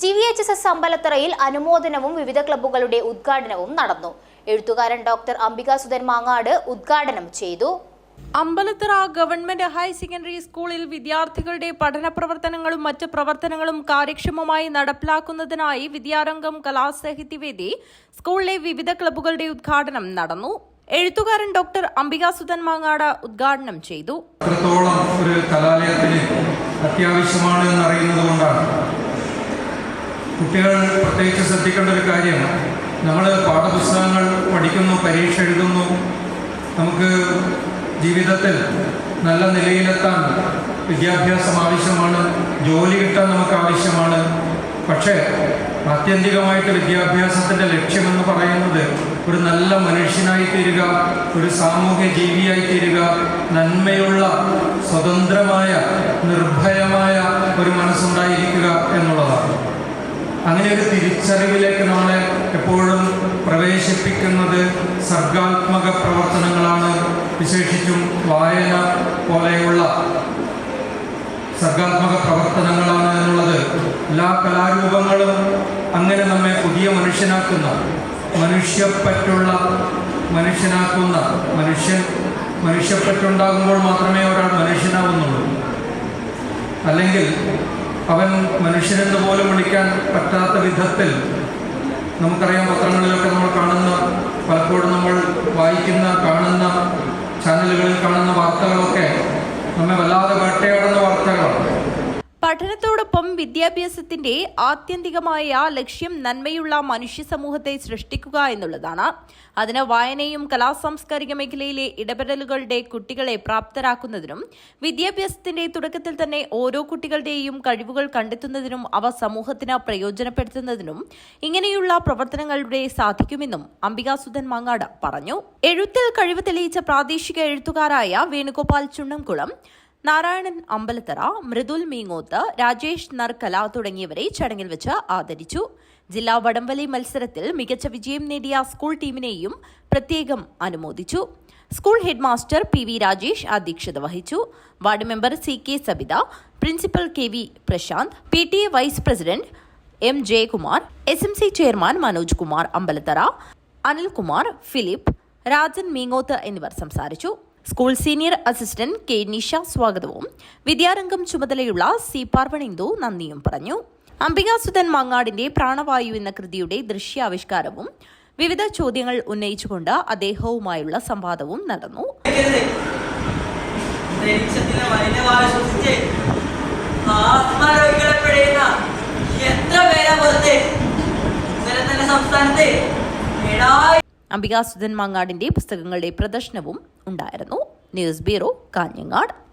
G V H S S അമ്പലത്തറയിൽ അനുമോദനവും വിവിധ ക്ലബ്ബുകളുടെ ഉദ്ഘാടനവും നടന്നു. എഴുത്തുകാരൻ ഡോക്ടർ അംബിക സുധൻ മാങ്ങാട് ഉദ്ഘാടനം ചെയ്തു. അമ്പലത്തറ ഗവൺമെന്റ് ഹയർ സെക്കൻഡറി സ്കൂളിൽ വിദ്യാർത്ഥികളുടെ പഠന പ്രവർത്തനങ്ങളും മറ്റ് പ്രവർത്തനങ്ങളും കാര്യക്ഷമമായി നടപ്പിലാക്കുന്നതിനായി വിദ്യാരംഗം കലാസാഹിത്യവേദി സ്കൂളിലെ വിവിധ ക്ലബ്ബുകളുടെ ഉദ്ഘാടനം നടന്നു. എഴുത്തുകാരൻ ഡോക്ടർ അംബിക സുധൻ മാങ്ങാട് ഉദ്ഘാടനം ചെയ്തു. ഒരു കലാലയത്തിന് അത്യാവശ്യമാണ് എന്നറിയുന്നത് കൊണ്ടാണ് കുട്ടികൾ പ്രത്യേകിച്ച് ശ്രദ്ധിക്കേണ്ട ഒരു കാര്യം നമ്മൾ പാഠപുസ്തകങ്ങൾ പഠിക്കുന്നു പരീക്ഷ എഴുതുന്നു. നമുക്ക് ജീവിതത്തിൽ നല്ല നിലയിലെത്താൻ വിദ്യാഭ്യാസം ആവശ്യമാണ് ജോലി കിട്ടാൻ നമുക്ക് ആവശ്യമാണ്. പക്ഷേ ആത്യന്തികമായിട്ട് വിദ്യാഭ്യാസത്തിന്റെ ലക്ഷ്യമെന്ന് പറയുന്നത് ഒരു നല്ല മനുഷ്യനായി തീരുക ഒരു സാമൂഹ്യ ജീവിയായി തീരുക നന്മയുള്ള സ്വതന്ത്രമായ നിർഭയമായ ഒരു മനസ്സുണ്ടായിരിക്കുക എന്നുള്ളതാണ്. അങ്ങനെ ഒരു തിരിച്ചറിവിലേക്ക് നമ്മളെ എപ്പോഴും പ്രവേശിപ്പിക്കുന്നത് സർഗാത്മക പ്രവർത്തനങ്ങളാണ്. വിശേഷിച്ചും വായന പോലെയുള്ള സർഗാത്മക പ്രവർത്തനങ്ങളാണ് എന്നുള്ളത് എല്ലാ കലാരൂപങ്ങളും അങ്ങനെ നമ്മെ പുതിയ മനുഷ്യനാക്കുന്ന മനുഷ്യപ്പറ്റുള്ള മനുഷ്യനാക്കുന്ന മനുഷ്യൻ മനുഷ്യപ്പറ്റുണ്ടാകുമ്പോൾ മാത്രമേ ഒരാൾ മനുഷ്യനാവുന്നുള്ളൂ. അല്ലെങ്കിൽ അവൻ മനുഷ്യനെന്ന് പോലും വിളിക്കാൻ പറ്റാത്ത വിധത്തിൽ നമുക്കറിയാം പത്രങ്ങളിലൊക്കെ നമ്മൾ കാണുന്ന പലപ്പോഴും നമ്മൾ വായിക്കുന്ന കാണുന്ന ചാനലുകളിൽ കാണുന്ന വാർത്തകളൊക്കെ നമ്മെ വല്ലാതെ വേട്ടയാടുന്ന പഠനത്തോടൊപ്പം വിദ്യാഭ്യാസത്തിന്റെ ആത്യന്തികമായ ലക്ഷ്യം നന്മയുള്ള മനുഷ്യ സമൂഹത്തെ സൃഷ്ടിക്കുക എന്നുള്ളതാണ്. അതിന് വായനയും കലാസാംസ്കാരിക മേഖലയിലെ ഇടപെടലുകളുടെ കുട്ടികളെ പ്രാപ്തരാക്കുന്നതിനും വിദ്യാഭ്യാസത്തിന്റെ തുടക്കത്തിൽ തന്നെ ഓരോ കുട്ടികളുടെയും കഴിവുകൾ കണ്ടെത്തുന്നതിനും അവ സമൂഹത്തിന് പ്രയോജനപ്പെടുത്തുന്നതിനും ഇങ്ങനെയുള്ള പ്രവർത്തനങ്ങളുടെ സാധിക്കുമെന്നും അംബികാസുധൻ മാങ്ങാട് പറഞ്ഞു. എഴുത്തിൽ കഴിവ് തെളിയിച്ച പ്രാദേശിക എഴുത്തുകാരായ വേണുഗോപാൽ ചുണ്ണംകുളം നാരായണൻ അമ്പലത്തറ മൃദുൽ മീങ്ങോത്ത് രാജേഷ് നർക്കല തുടങ്ങിയവരെ ചടങ്ങിൽ വെച്ച് ആദരിച്ചു. ജില്ലാ വടംവലി മത്സരത്തിൽ മികച്ച വിജയം നേടിയ സ്കൂൾ ടീമിനെയും പ്രത്യേകം അനുമോദിച്ചു. School head master P V Rajesh അധ്യക്ഷത വഹിച്ചു. Ward member C K Sabitha principal K V Prashanth P T A vice president M Jayakumar S M C chairman Manoj Kumar Ambalathara Anilkumar Philip Rajan Meengoth എന്നിവർ സംസാരിച്ചു. School senior assistant K Nisha സ്വാഗതവും. വിദ്യാരംഗം ചുമതലയുള്ള C പാർവണിന്ദു നന്ദിയും പറഞ്ഞു. അംബികാസുധൻ മാങ്ങാടിന്റെ പ്രാണവായു എന്ന കൃതിയുടെ ദൃശ്യാവിഷ്കാരവും വിവിധ ചോദ്യങ്ങൾ ഉന്നയിച്ചുകൊണ്ട് അദ്ദേഹവുമായുള്ള സംവാദവും നടന്നു. അംബികാസുധൻ മാങ്ങാടിന്റെ പുസ്തകങ്ങളുടെ പ്രദർശനവും ഉണ്ടായിരുന്നു. News bureau Kanhangad.